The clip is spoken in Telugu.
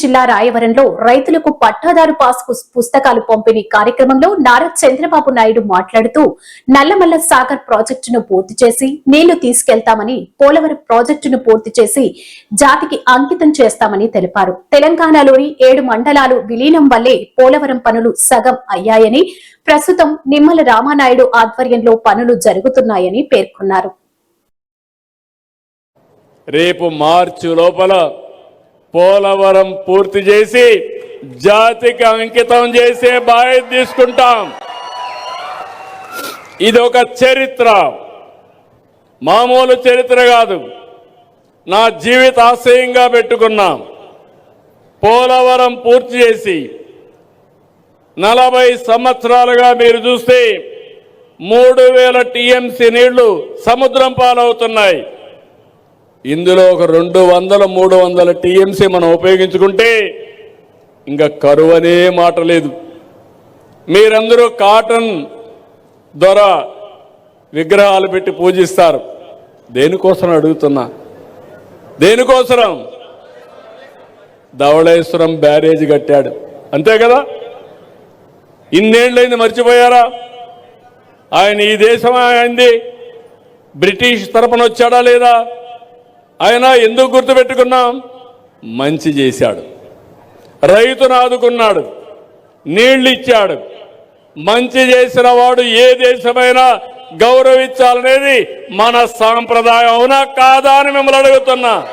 జిల్లా రాయవరంలో రైతులకు పట్టాదారు పాస్ పుస్తకాలు పంపిణీ కార్యక్రమంలో నారా చంద్రబాబు నాయుడు మాట్లాడుతూ నల్లమల్ల సాగర్ ప్రాజెక్టును పూర్తి చేసి నీళ్ళు తీసుకెళ్తామని పోలవరం ప్రాజెక్టును పూర్తి చేసి జాతికి అంకితం చేస్తామని తెలిపారు. తెలంగాణలోని ఏడు మండలాలు విలీనం వల్లే పోలవరం పనులు సగం అయ్యాయని ప్రస్తుతం నిమ్మల రామానాయుడు ఆధ్వర్యంలో పనులు జరుగుతున్నాయని పేర్కొన్నారు. రేపు మార్చి లోపల పోలవరం పూర్తి చేసి జాతికి అంకితం చేసే బాధ్యత తీసుకుంటాం. ఇది ఒక చరిత్ర. మామూలు చరిత్ర కాదు. నా జీవిత ఆశయంగా పెట్టుకున్నాం. పోలవరం పూర్తి చేసి నలభై సంవత్సరాలుగా మీరు చూస్తే మూడు వేల టీఎంసీ నీళ్ళు సముద్రం పాలవుతున్నాయి. ఇందులో ఒక రెండు వందల మూడు వందల టీఎంసీ మనం ఉపయోగించుకుంటే ఇంకా కరువు అనే మాట లేదు. మీరందరూ కాటన్ దొర విగ్రహాలు పెట్టి పూజిస్తారు. దేనికోసం అడుగుతున్నా? దేనికోసరం? ధవళేశ్వరం బ్యారేజ్ కట్టాడు. అంతే కదా? ఇన్నేళ్ళైంది మర్చిపోయారా? ఆయన ఈ దేశం అయింది. బ్రిటిష్ తరపున వచ్చాడా లేదా? ఆయన ఎందుకు గుర్తుపెట్టుకున్నాం? మంచి చేశాడు. రైతును ఆదుకున్నాడు. నీళ్ళు ఇచ్చాడు మంచి చేసిన వాడు ఏ దేశమైనా గౌరవించాలనేది మన సాంప్రదాయం అవునా? కాదా అని మిమ్మల్ని అడుగుతున్నా.